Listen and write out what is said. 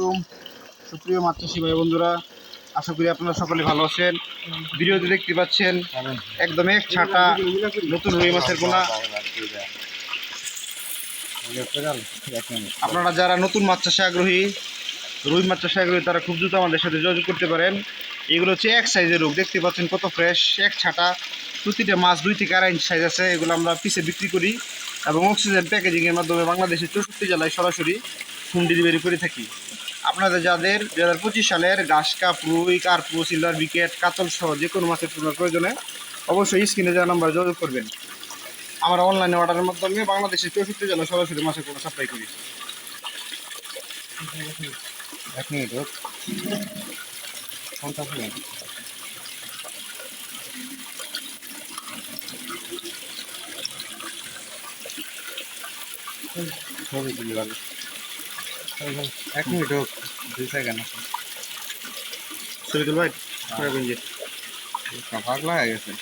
আলাইকুম। সুপ্রিয় মাছ চাষি ভাই বন্ধুরা, আশা করি আপনারা সকলে ভালো আছেন। ভিডিওতে দেখতে পাচ্ছেন একদম এক ছাটা নতুন রুই মাছের পোনা আপনারা যারা নতুন মাছ চাষে আগ্রহী, রুই মাছ চাষে আগ্রহী, তারা খুব দ্রুত আমাদের সাথে যোগাযোগ করতে পারেন। এগুলো হচ্ছে এক সাইজের রোগ, দেখতে পাচ্ছেন কত ফ্রেশ এক ছাটা। প্রতিটা মাছ দুই থেকে আড়াই সাইজ আছে, এগুলো আমরা পিসে বিক্রি করি এবং অক্সিজেন প্যাকেজিংয়ের মাধ্যমে বাংলাদেশের চৌষট্টি জেলায় সরাসরি হোম ডেলিভারি করে থাকি। আপনাদের যাদের দু হাজার পঁচিশ সালের ঘাস কাপ, রুই, কার্পু, সিলভার, বিকেট, কাতল সহ যে কোনো মাছের পোনার প্রয়োজনে অবশ্যই স্ক্রিনে যাওয়া নাম্বার যোগাযোগ করবেন। আমরা অনলাইনে অর্ডারের মাধ্যমে বাংলাদেশের চৌষট্টি জেলায় সরাসরি মাছের পোনা সাপ্লাই করি। এক মিনিট ছবি তুলি এক মিনিট হোক দুই সেকেন্ড শরীদুল ভাই পাগলা হয়ে। গেছে।